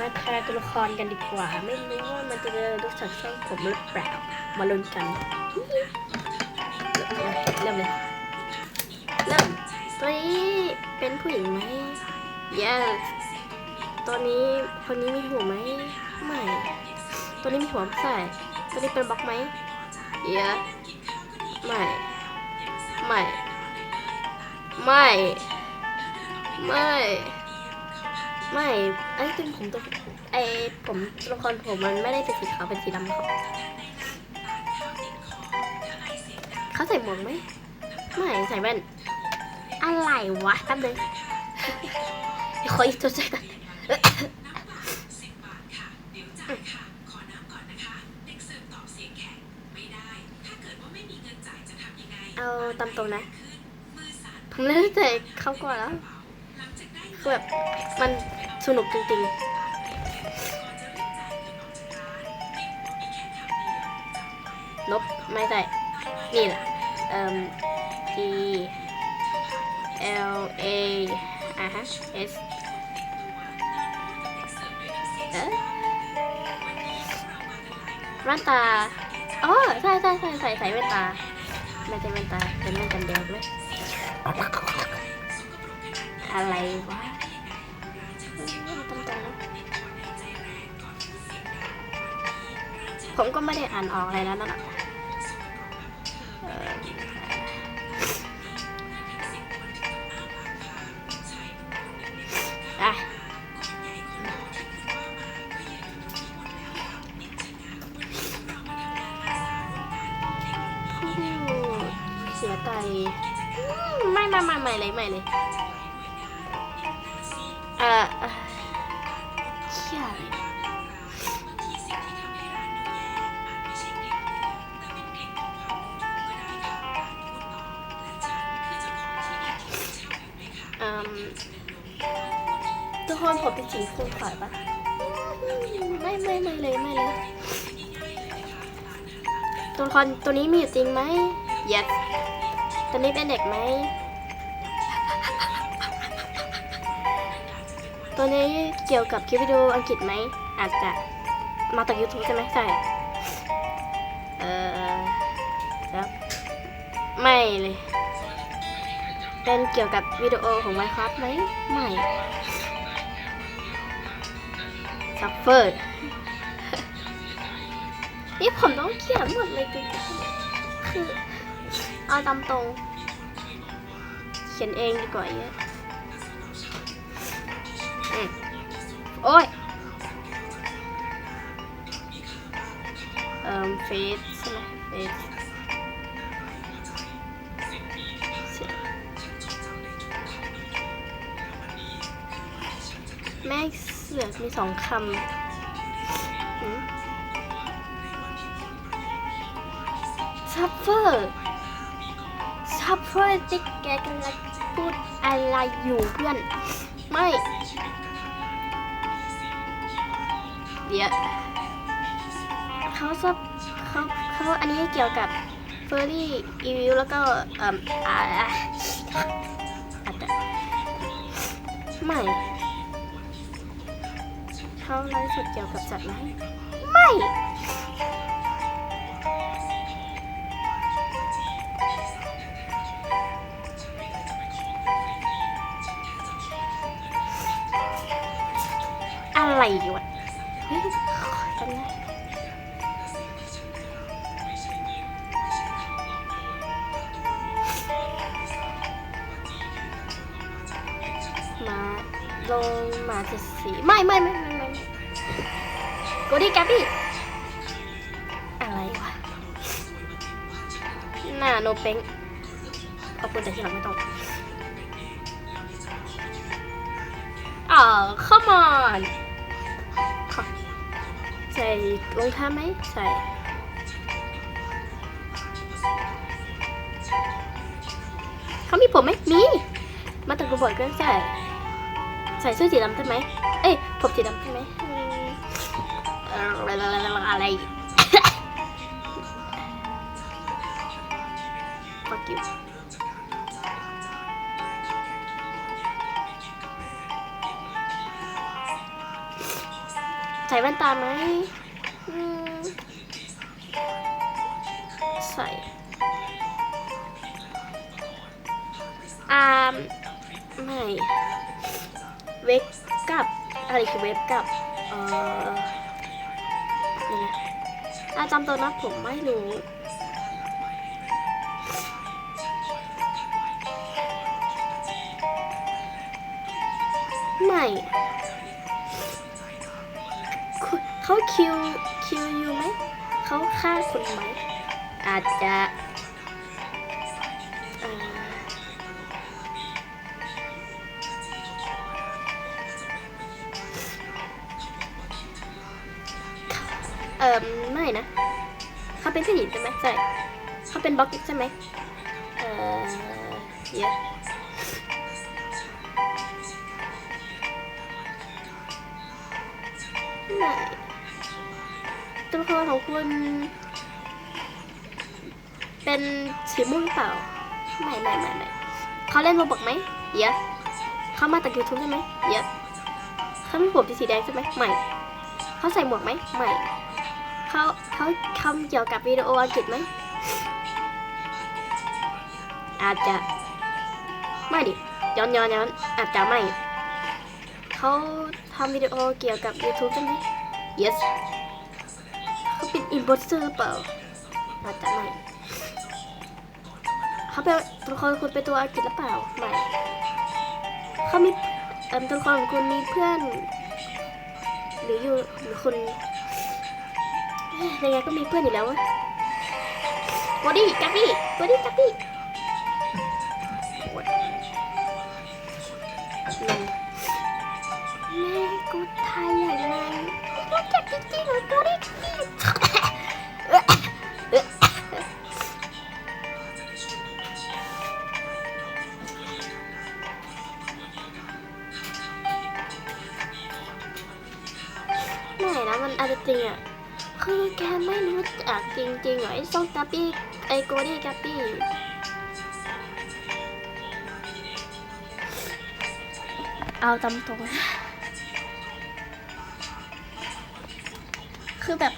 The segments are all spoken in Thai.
มาทายตัวละครกันดีกว่า ไม่รู้ว่ามันจะรู้สึกช่องผมหรือเปล่า มาลุ้นกัน เริ่มเลย เริ่มตัวนี้เป็นผู้หญิงไหม yes ตัวนี้คนนี้มีหัวไหม ไม่ ตัวนี้มีหัวใส่ตัวนี้เป็นบล็อกไหม yes ไม่ ไม่ ไม่ ไม่ ไม่ไอ้เป็นผมตัวไอ้ผมตัวละครผมมันไม่ได้เป็นสีขาวเป็นสีดำครับเขาใส่หมวกไหมไม่ใส่แว่นอะไรวะแป๊บนึงขออีกตัวใจกันเอาตามตรงนะผมเล่นแต่เขาก่อนแล้วคือแบบมัน สนุกจริงๆนบไม่ใช่ นี่แหละเอ่อ G L A อะฮะ S เอ๊ะแว่นตาอ๋อใช่ใช่ใช่ใส่ใส่แว่นตา ไม่ใช่แว่นตา เป็นแว่นกันแดดด้วยอะไรวะ ผมก็ไม่ได้อ่านออกอะไรแล้วนั่นน่ะเอ่ออะผู้เสียใจไม่ไม่ไม่ไม่เลยไม่เลย เอ่อ ทุกคนผมเป็นสีคูขายปะไม่ไม่ไม่เลยไม่เลยตัวละครตัวนี้มีอยู่จริงไหม yes ตัวนี้เป็นเด็กไหม ตัวนี้เกี่ยวกับคลิปวิดีโออังกฤษไหม อาจจะมาจาก YouTube ใช่ไหมใช่ เออแล้วไม่เลย เป็นเกี่ยวกับวิดีโอของ Minecraft ไหมไม่ซัฟเฟอร์นี่ผมต้องเขียนหมดเลยจริงๆคือเอาตามตรง เขียนเองดีกว่าเยอะอืมโอ้ยเอ่อเฟสใช่ไหมเฟส แม่เสือกมีสองคำซัฟเฟอร์ซัฟเฟอร์ติ๊กแกกำลังพูดอะไรอยู่เพื่อน ไม่ เดี๋ยวเขาชอบเขาเขาอันนี้เกี่ยวกับเฟอร์รี่อีวิวแล้วก็เอ่ออ่าอาจจะไม่ เขาไลฟ์สดเกี่ยวกับสัตว์ไหมไม่อะไรวะเฮ้ยจำได้มาลงมาจะสีไม่ไม่ไม่ กูดีแกปปี้อะไรวะหน้าโนเป็งขอบคุณแต่ที่หลังไม่ต้องอ๋อ come on ใส่รองเท้าไหมใส่เขามีผมไหมมี มาจากกูบอยก็ใส่ ใส่เสื้อสีดำใช่ไหม เอ้ย ผมสีดำใช่ไหม อะไรใส่แว่นตาไหมใส่อ่าไม่ เวกกับอะไรคือเวกกับเอ่อาจำตัวนะผมไม่รู้ไม่เขาคิวคิวอยู่ไหม เขาฆ่าคุณไหม อาจจะ เออไม่นะเขาเป็นผู้หญิงใช่ไหมใช่เขาเป็นบล็อกใช่ไหมเออเยอะไม่ตัวละครของคุณเป็นสีม่วงหรือเปล่าไม่ไม่ไม่ไม่เขาเล่นโรบอกไหมเยอะเขามาจากยูทูบใช่ไหมเยอะเขามีผมสีแดงใช่ไหมไม่เขาใส่หมวกไหมไม่ เขาเขาทำเกี่ยวกับวิดีโออังกฤษไหม อาจจะ ไม่ดิย้อนย้อนย้อนอาจจะไม่ เขาทำวิดีโอเกี่ยวกับ YouTube ใช่ไหม yes เขาเป็นอินโพสเตอร์เปล่า อาจจะไม่ เขาเป็นตัวละครคุณเป็นตัวอังกฤษหรือเปล่า ไม่ เขามีตัวละครของคุณมีเพื่อน หรืออยู่หรือคุณ ยังไงก็มีเพื่อนอยู่แล้ววะบอดี้กัปปี้บอดี้กัปปี้แม่กูทายอย่างไรรู้จักจริงๆเหรอตัวนี้ ไอ้โกดี้กัปปี้เอาตำตรง คือแบบ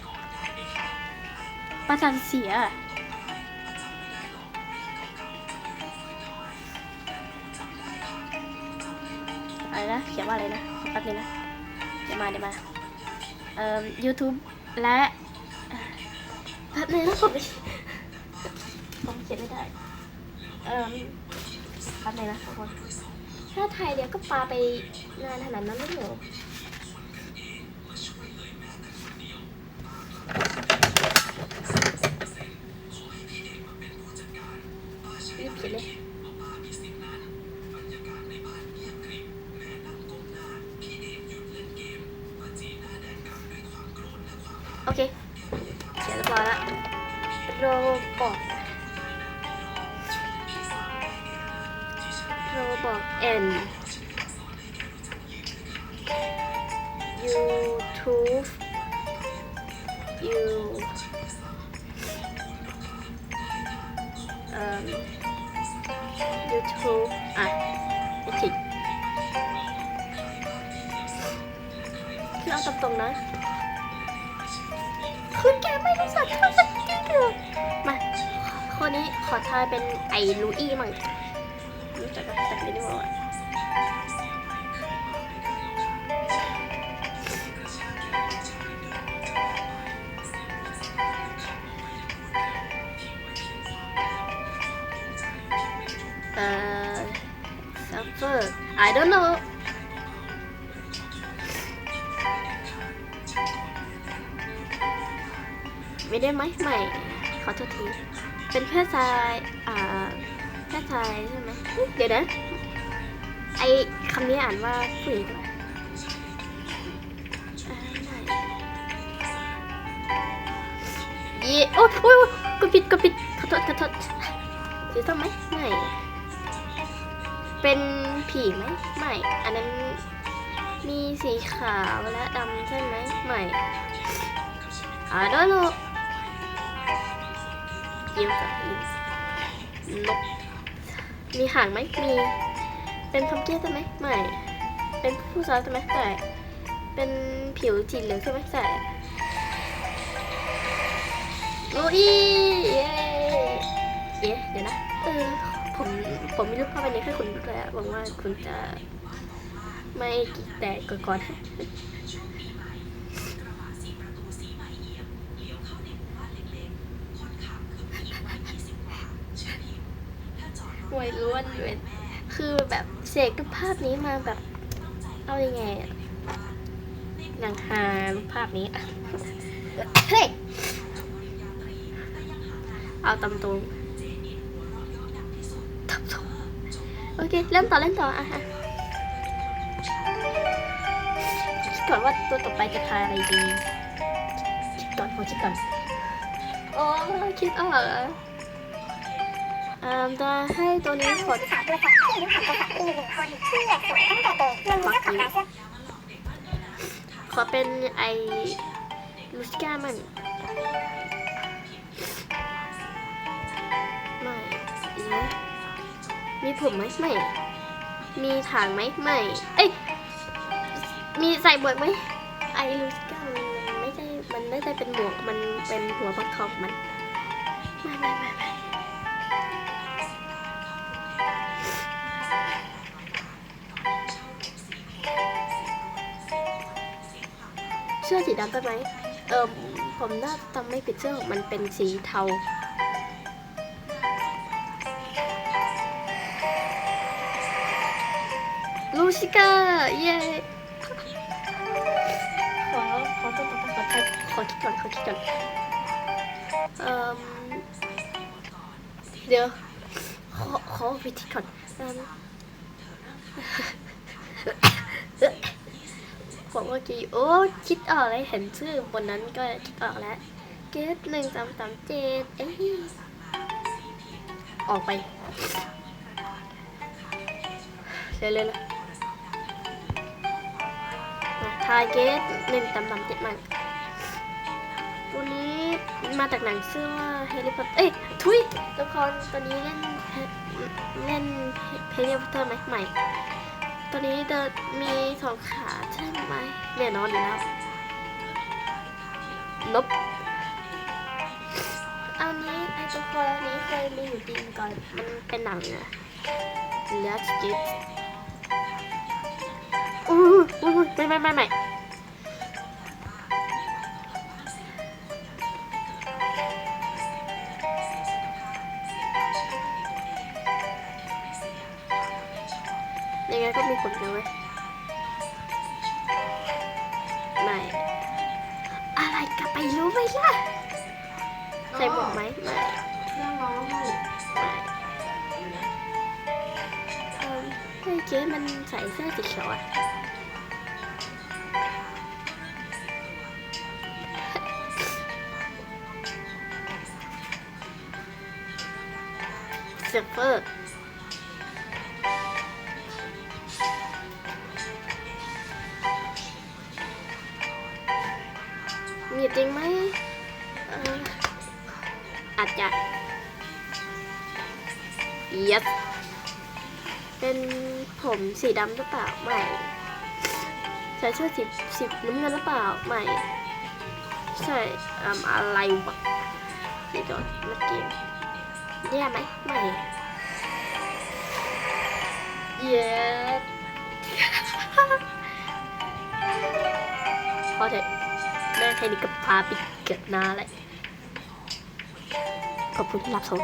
ประสาทเสีย อะไรนะ เขียนว่าอะไรนะแป๊บนึงนะ เดี๋ยวมาเดี๋ยวมาเอ่อ YouTube และแป๊บนึงนะผม เขียนไม่ได้ เอ่อแป๊บนึงนะทุกคนถ้าไทยเดี๋ยวก็ปาไปนานขนาดนั้นไม่เหรอ โรบอท and YouTube you um YouTube อะไม่ผิดคือเอาตรงๆนะคือแกไม่รู้สักเท่าสักจริงเหรอมาคนนี้ขอทายเป็นไอ้ลูอี้มั่ง รู้จักกับจักรได้ไหมะเอ่อ suffer I don't know ไม่ได้ไหมไม่ ขอโทษที เป็นเพศชาย อ่าเพศชายใช่ไหม เดี๋ยวนะ ไอคำนี้อ่านว่าผู้หญิงเหรออ่าไม่เย่โอ้ยโอ้ยกดผิดกดผิดขอโทษขอโทษสีส้มไหมไม่ เป็นผีไหมไม่ อันนั้นมีสีขาวและดำใช่ไหมไม่ I don't know ยิ้มกับยิ้มนก มีหางไหมมี เป็นพัมเกี้ใช่ไหมไม่ เป็นผู้ชายใช่ไหมใช่ เป็นผิวสีเหลืองใช่ไหมใช่ลุยเย้เอ๊ะเดี๋ยวนะเออผมผมมีรูปภาพอันนี้ให้คุณดูด้วยหวังว่าคุณจะไม่แตกก่อน วยรุ่นเว้ยคือแบบเสกรูปภาพนี้มาแบบ เอายังไงอะนังฮารูปภาพนี้อะเฮ้ยเอาตำตรงตำตรงโอเคเริ่มต่อเล่นต่ออะฮะคิดก่อนว่าตัวต่อไปจะทายอะไรดี คิดก่อนขอคิดก่อนโอ้คิดออกเหรอ อ่าจะให้ตัวนี้กดสาวตัวสาวที่รู้จักกับอีกหนึ่งคนที่สวยตั้งแต่เด็กเรื่องนี้กับการเสื้อขอเป็นไอลูสก้ามันไม่เดี๋ยวมีผมไหมไม่ มีถางไหมไม่ เอ้ย มีใส่หมวกไหมไอลูสก้ามันไม่ใช่ มันไม่ใช่เป็นหมวก มันเป็นหัวฟักทองมัน ไม่ไม่ไม่ สื้อสีดำได้ไหมเออผมน่าจำไม่ผิดเสื้อของมันเป็นสีเทาลูชิก้าเย้ขอขอตัวต่อไปขอทายขอคิดก่อนขอคิดก่อนเอ่มเดี๋ยวขอขอวิธีก่อน เอิ่มผมเมื่อกี้โอ้คิดออกเลยเห็นชื่อบนนั้นก็คิดออกแล้ว เกตหนึ่งสามสามเจ็ดเอ้ยออกไปเร็วๆเลยทาเกตหนึ่งสามสามเจ็ดมันตัวนี้มาจากหนังชื่อว่าแฮร์รี่พอตเอ้ยทุยละครตัวนี้เล่นเล่นแฮร์รี่พอตเตอร์ไหมใหม่ ตัวนี้จะมีสองขาใช่ไหมแน่นอนอยู่แล้วลบอันนี้ไอตัวคอนี้เคยมีอยู่จริงก่อนมันเป็นหนังอะเลสจิตอู้อู้ไม่ไม่ไม่ไม่ งไงก็มีผลเลยเว้ยไม่ อะไรกลับไปรู้ไหมล่ะ ใส่หมวกไหมไม่เรื่องน้องไม่เออเฮ้ยเจ๊มันใส่เสื้อสีเขียวอะเซฟเฟอร์ yes เป็นผมสีดำหรือเปล่าไม่ใส่เสื้อสีสีน้ำเงินหรือเปล่าไม่ใช่อะไรวะสีโดนเมื่อกี้แย่ไหมไม่ yes พอเถอะแม่แค่นี้ก็พาไปเกิดนาเลยขอบคุณที่รับชม